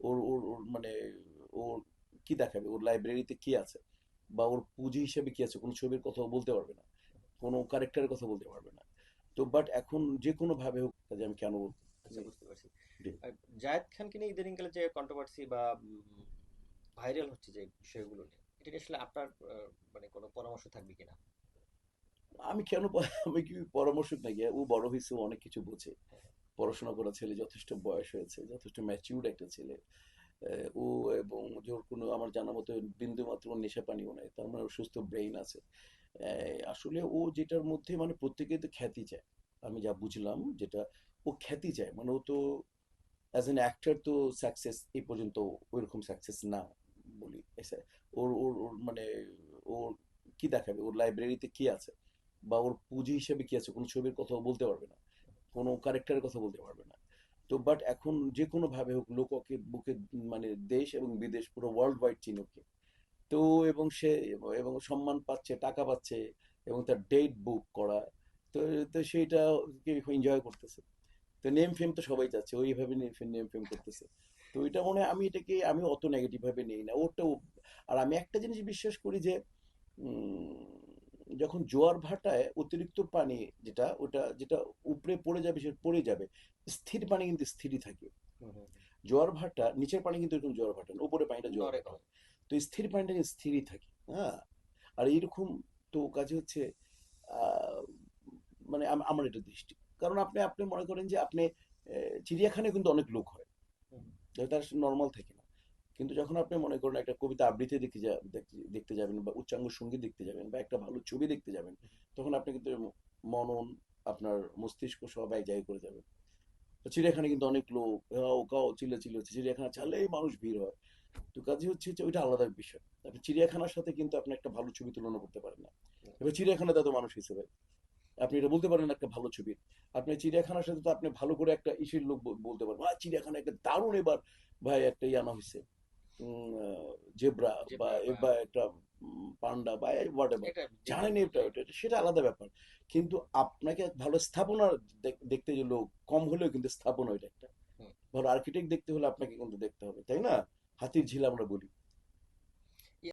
ওর ওর ওর মানে ওর কি দেখাবে? ওর লাইব্রেরিতে কি আছে? বা ওর পুঁজি হিসেবে কি আছে? কোনো ছবির কথা বলতে পারবে না। কোনো ক্যারেক্টারের কথা বলতে পারবে না। তো বাট এখন যে কোনো ভাবে হোক কাজে আমি কেন? আচ্ছা বুঝতে পারছি। জায়েদ খানকে নিয়ে ইদানিংকালে যে কন্ট্রোভার্সি বা ভাইরাল হচ্ছে যে বিষয়গুলো নিয়ে এটা আসলে আপনার মানে কোনো পরামর্শ থাকবে কিনা? আমি কেন আমি কি পরামর্শ নাকি? ও বড় হয়েছে ও অনেক কিছু বোঝে। পড়াশোনা করা ছেলে যথেষ্ট বয়স হয়েছে, যথেষ্ট ম্যাচিউর্ড একটা ছেলে। ও এবং ওর কোনো আমার জানা মতো বিন্দু মাত্র নেশা পানিও নাই, তার মানে সুস্থ ব্রেইন আছে। আসলে ও যেটার মধ্যে মানে প্রত্যেকে তো খ্যাতি চায়, আমি যা বুঝলাম যেটা ও খ্যাতি চায় মানে ও তো অ্যাজ এন অ্যাক্টার তো সাকসেস এই পর্যন্ত ওইরকম সাকসেস না বলি। ওর ওর ওর মানে ওর কি দেখাবে? ওর লাইব্রেরিতে কি আছে? বা ওর পুঁজি হিসেবে কি আছে? কোনো ছবির কথা ও বলতে পারবে না। কোনো ক্যারেক্টারের কথা বলতে পারবে না। তো বাট এখন যে কোনো ভাবে হোক লোক ওকে বুকে মানে দেশ এবং বিদেশ পুরো ওয়ার্ল্ড ওয়াইড চিনুকে তো এবং সে এবং সম্মান পাচ্ছে, টাকা পাচ্ছে এবং তার ডেট বুক করা। তো তো সেইটা এনজয় করতেছে। তো নেম ফেম তো সবাই চাচ্ছে ওইভাবে নেম ফেম নেম ফেম করতেছে। তো এটা মনে হয় আমি এটাকে আমি অত নেগেটিভ ভাবে নেই না। ওটাও আর আমি একটা জিনিস বিশ্বাস করি যে যখন জোয়ার ভাটায় অতিরিক্ত পানি যেটা ওটা যেটা উপরে পড়ে যাবে সেটা পড়ে যাবে স্থির পানি কিন্তু স্থিরই থাকে। জোয়ার ভাটা নিচের পানি কিন্তু এরকম জোয়ার ভাটা না উপরে পানিটা জোয়ার হয়। তো স্থির পানিটা কিন্তু স্থিরই থাকে হ্যাঁ? আর এইরকম তো কাজে হচ্ছে মানে আমার এটা দৃষ্টি। কারণ আপনি আপনি মনে করেন যে আপনি চিড়িয়াখানায় কিন্তু অনেক লোক হয়। তার নর্মাল থাকে না। কিন্তু যখন আপনি মনে করেন একটা কবিতা আবৃত্তি দেখতে দেখতে- যাবেন বা উচ্চাঙ্গ সংগীত দেখতে যাবেন বা একটা ভালো ছবি দেখতে যাবেন, তখন আপনি কিন্তু মনন, আপনার মস্তিষ্ক সব এক জায়গায় করে যাবেন তো চিড়িয়াখানায় কিন্তু অনেক লোক হাও কাও চিল্লে চিল্লে হচ্ছে, চিড়িয়াখানা চালেই মানুষ ভিড় হয়। তো কাজে হচ্ছে যে ওইটা আলাদা বিষয়। আপনি চিড়িয়াখানার সাথে কিন্তু আপনি একটা ভালো ছবি তুলনা করতে পারেন না। এবার চিড়িয়াখানা তো মানুষ হিসেবে আপনি এটা বলতে পারেন একটা ভালো ছবি। আপনি চিড়িয়াখানার সাথে তো আপনি ভালো করে একটা ইসের লোক বলতে পারবেন চিড়িয়াখানা একটা দারুণ এবার ভাই একটা ইয়ানা হয়েছে জেব্রা বা বা- একটা পান্ডা বা হোয়াট এটা জানেন এটা সেটা আলাদা ব্যাপার। কিন্তু আপনাকে ভালো স্থাপনা দেখতে দেখতে লোক কম হলেও কিন্তু স্থাপনা ওইটা একটা। ভালো আর্কিটেক্ট দেখতে হলে আপনাকে কিন্তু দেখতে হবে তাই না? হাতির ঝিল আমরা বলি।